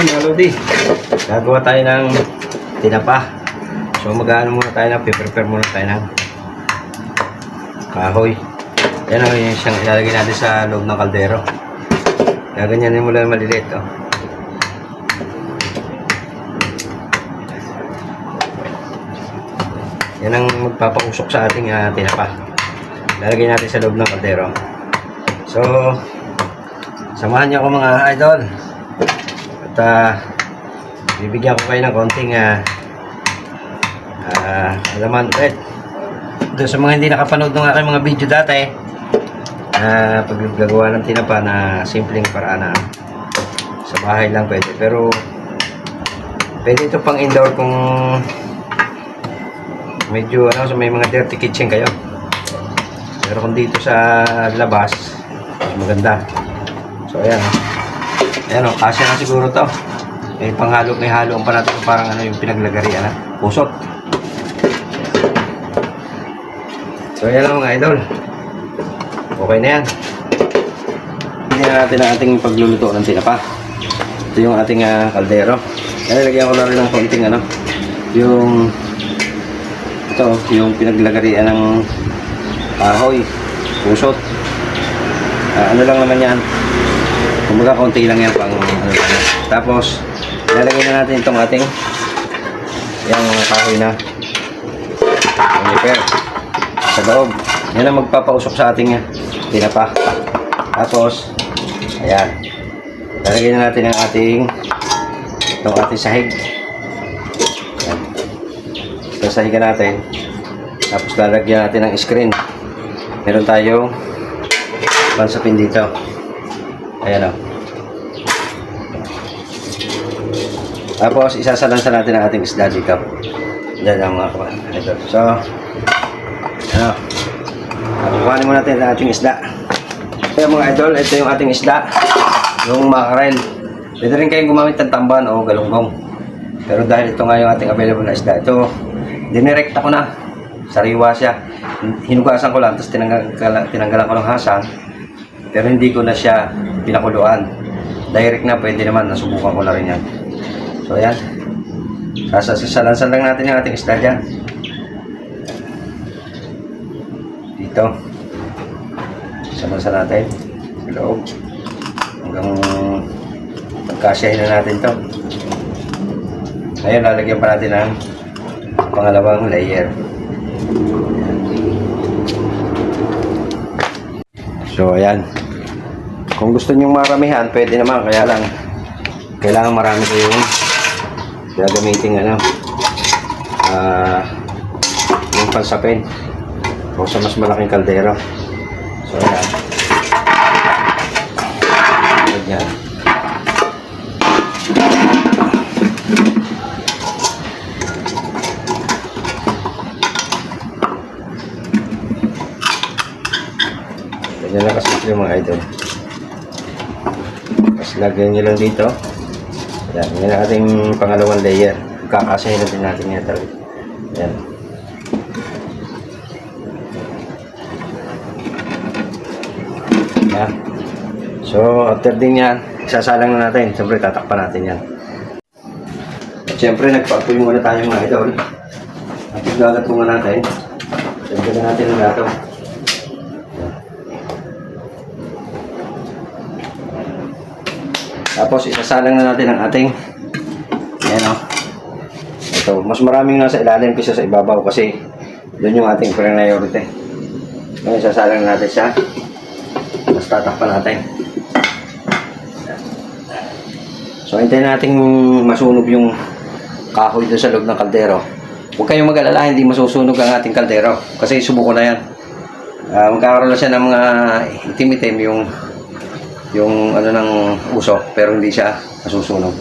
Okay, mga Lodi. Gagawa tayo ng tinapa. So, mag-ano muna tayo na, prepare muna tayo ng kahoy. Yan o, yung siyang ilalagay natin sa loob ng kaldero. Gaganyanin mo lang maliliit, oh. Yan ang magpapausok sa ating ah, tinapa. Lalagay natin sa loob ng kaldero. So, samahan niyo ako mga idol. At ah, bibigyan ko kayo ng konting ah, ah, alaman ulit. Doon sa mga hindi nakapanood ng aking mga video dati, na paggagawa ng tinapa na simpleng paraan na sa bahay lang pwede. Pero, pwede ito pang indoor kung medyo ano, so may mga dirty kitchen kayo. Pero kung dito sa labas, maganda. So, ayan. Ayan o, kasya na siguro to. May panghalo, may halo pa natin parang ano yung pinaglagarian na. Pusot. So, ayan lang mga idol. Okay na yan. Na natin ang ating pagluluto ng tinapa. Ito yung ating ah, kaldero. Kaya lagyan ko na rin ng konting ano, yung ito, yung pinaglagarian ng kahoy, pusot. Ah, ano lang naman yan. Kumbaga konti lang yan pang ano. Tapos, lalagay na natin itong ating yung kahoy na repair sa loob. Yan ang magpapausok sa ating tinapa. Tapos, ayan. Lalagay na natin ang ating itong ating sahig. Ayan. Sasahigan natin. Tapos lalagyan natin ng screen. Meron tayong pansapin dito. Ayan o. Tapos isasalansan natin ang ating isda dito. Diyan ang mga kapan. Ito. So, ano. Kukuhanin mo natin ang ating isda. Ito mga idol, ito yung ating isda. Yung makarel. Pwede rin kayong gumamit ng tamban o galunggong. Pero dahil ito nga yung ating available na isda, ito, dinirekta ko na. Sariwa siya. Hinugasan ko lang, tapos tinanggal, tinanggalan ko ng hasang. Pero hindi ko na siya pinakuluan. Direct na, pwede naman, nasubukan ko na rin yan. So, ayan. Sasalansan lang natin yung ating isda dyan. Dito. Salansan natin. Sa loob. Hanggang pagkasyahin na natin to. Ngayon, lalagyan pa natin ng pangalawang layer. So, ayan. Kung gusto nyong maramihan, pwede naman. Kaya lang, kailangan marami kayong gagamitin ano, ah, yung pansapin. O sa mas malaking kaldero. So, ayan. Ayan. Ganyan lang kasi yung mga idol. Tapos lagyan nyo lang dito. Yan, yan ang ating pangalawang layer. Kakasahin natin natin yan talaga. Yan. Yan. So, after din yan, isasalang na natin. Siyempre, tatakpan natin yan. At siyempre, nagpa-apoy muna tayo mga idol. At yung gagatungan natin, siyempre na natin ang gato. Tapos isasalang na natin ang ating ayan o. Ito, mas maraming nasa ilalim kaysa sa ibabaw kasi doon yung ating priority. Ngayon isasalang na natin siya. Tapos tatakpan natin. So hintayin natin masunog yung kahoy doon sa loob ng kaldero. Huwag kayong mag-alala, hindi masusunog ang ating kaldero. Kasi subuko na yan. Ah, magkakaroon na siya ng mga itim-itim yung yung ano ng usok pero hindi siya nasusunog.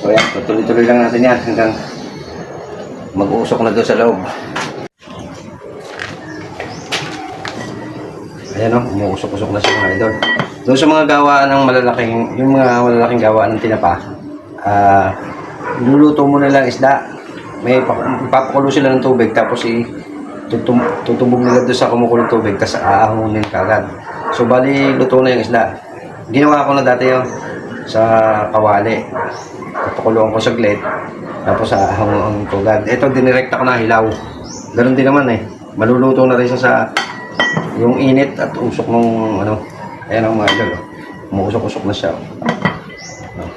So yan, tuloy-tuloy lang natin yan hanggang mag-usok na doon sa loob. Ayan o, umuusok-usok na siya mga idol. Doon sa mga gawaan ng malalaking, yung mga malalaking gawaan ng tinapa, ah, luluto mo na lang isda. May pa- ipapakulo sila ng tubig tapos i tutum tutubog nila doon sa kumukulong tubig tapos aahonin kagad. So bali luto na yung isda. Ginawa ko na dati yung sa kawali. Papakuluan ko saglit. Tapos sa hanguan ko. agad. Ito, dinirekta ko na hilaw. Ganun din naman eh. Maluluto na rin siya sa yung init at usok ng ano. Ayan ang mga idol. Oh. Umuusok-usok na siya. Oh.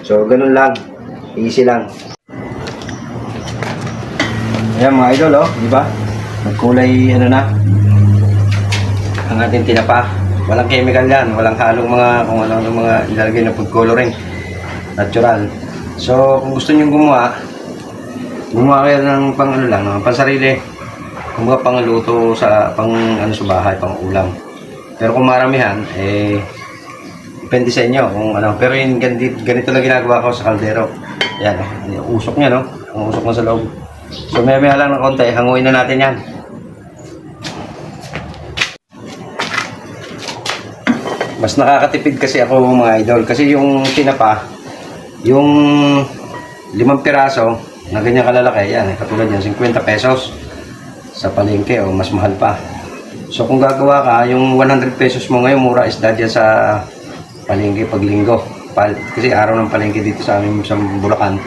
So, ganun lang. Easy lang. Ayan mga idol, oh. Di ba? Nagkulay, ano na. Ang ating tinapa. Walang chemical yan. Walang halong mga, kung ano ang mga ilalagay na food coloring. Natural. So, kung gusto nyo gumawa, gumawa kayo ng pang ano lang, no? pang sarili. Kumbaga pang luto sa, pang ano sa bahay, pang ulam. Pero kung maramihan, eh, depende sa inyo kung ano. Pero yun, ganito, ganito lang ginagawa ko sa kaldero. Yan, yung usok niya, no? Ang usok mo sa loob. So, may may lang ng konti. Hanguin na natin yan. Mas nakakatipid kasi ako mga idol. Kasi yung tinapa, yung limang piraso na ganyan kalalaki, yan, katulad yan, 50 pesos sa palengke o mas mahal pa. So kung gagawa ka, yung 100 pesos mo ngayon, mura isda dyan sa palengke pag linggo. Pal kasi araw ng palengke dito sa amin sa Bulacan.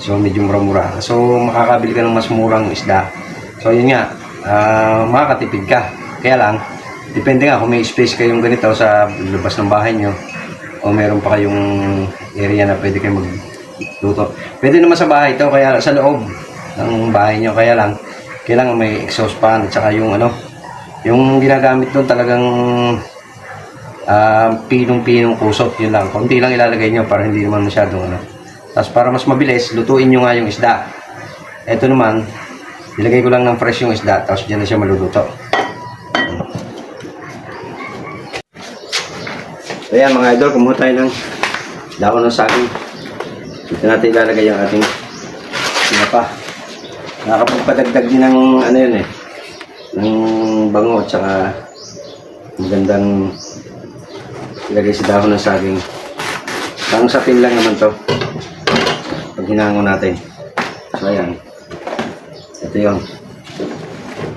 So medyo mura-mura. So makakabili ka ng mas murang isda. So yun nga, ah, makakatipid ka. Kaya lang, depende nga kung may space kayong ganito sa labas ng bahay nyo o meron pa kayong area na pwede kayo magluto. Pwede naman sa bahay ito, kaya sa loob ng bahay nyo. Kaya lang, kailangan may exhaust fan at saka yung ano, yung ginagamit doon talagang ah, pinong-pinong kusot, yun lang. Konti lang ilalagay nyo para hindi naman masyadong ano. Tapos para mas mabilis, lutuin nyo nga yung isda. Ito naman, ilagay ko lang ng fresh yung isda, tapos dyan na siya maluluto. So yan mga idol, kumuha tayo ng dahon ng saging. Dito natin ilalagay yung ating sinapa. Nakakapagpadagdag din ng ano yun eh, ng bango at saka magandang ilagay sa dahon ng saging. Pang sapin lang naman to. Pag hinango natin. So ayan. Ito yun.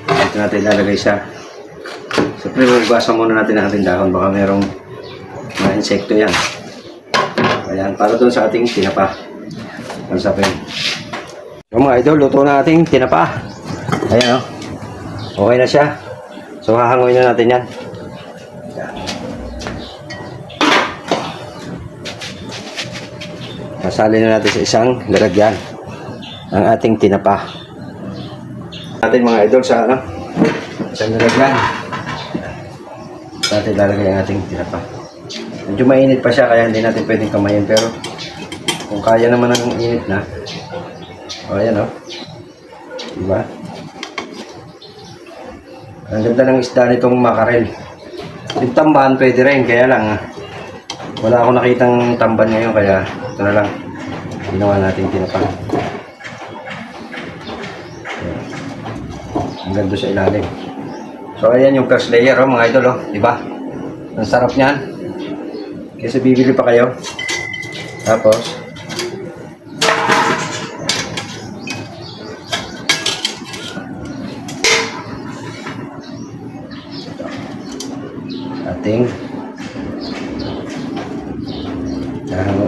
Dito natin ilalagay siya. Siyempre, magbasan muna natin ang ating dahon. Baka merong insekto yan. Ayan, para doon sa ating tinapa. Ang sapin. So mga idol, luto na ating tinapa. Ayan o. Okay na siya. So hahangoy na natin yan. Ayan. Masali na natin sa isang lalagyan ang ating tinapa. Ating mga idol sa ano? Isang lalagyan. Sa ating lalagay ang ating tinapa. Medyo mainit pa siya kaya hindi natin pwedeng kamayin. Pero kung kaya naman ang init na. O ayan o. Diba? Ang ganda ng isda nitong makarel. Yung tamban pwede rin kaya lang ah, wala akong nakitang tamban ngayon kaya ito na lang. Ginawa natin tinapa ang ganda sa ilalim. So ayan yung first layer oh, mga idol oh, diba? Ang sarap niyan kasi bibili pa kayo. Tapos, ating ang,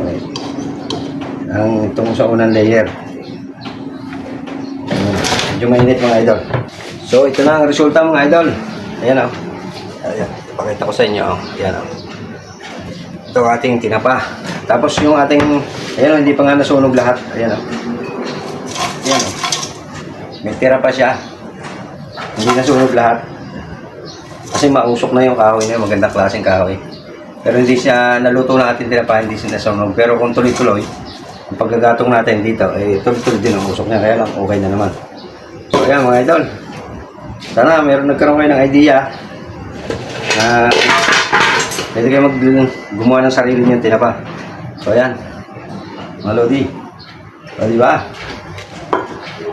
ang itong sa unang layer. Medyo mainit mga idol. So, ito na ang resulta mga idol. Ayan o. Ayan. Pakita ko sa inyo. Oh. Ayan o ito ating tinapa. Tapos yung ating, ayan o, hindi pa nga nasunog lahat. Ayan o. Ayan o. May tira pa siya. Hindi nasunog lahat. Kasi mausok na yung kahoy niya, maganda klaseng kahoy. Pero hindi siya naluto na ating tinapa, hindi siya nasunog. Pero kung tuloy-tuloy, ang paggagatong natin dito, eh, tuloy-tuloy din ang usok niya. Kaya lang, okay na naman. So, ayan mga idol. Sana meron nagkaroon kayo ng idea na Pwede kayo mag gumawa ng sarili niyong tinapa. So, ayan. Mga Lodi. O, di ba?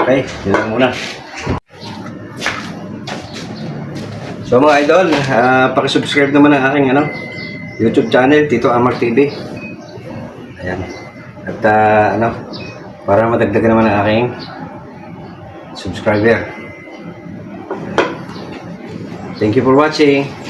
Okay, yun lang muna. So, mga idol, uh, pakisubscribe naman ang aking ano, YouTube channel, Tito Amar TV. Ayan. At, uh, ano, para madagdagan naman ang aking subscriber. Thank you for watching.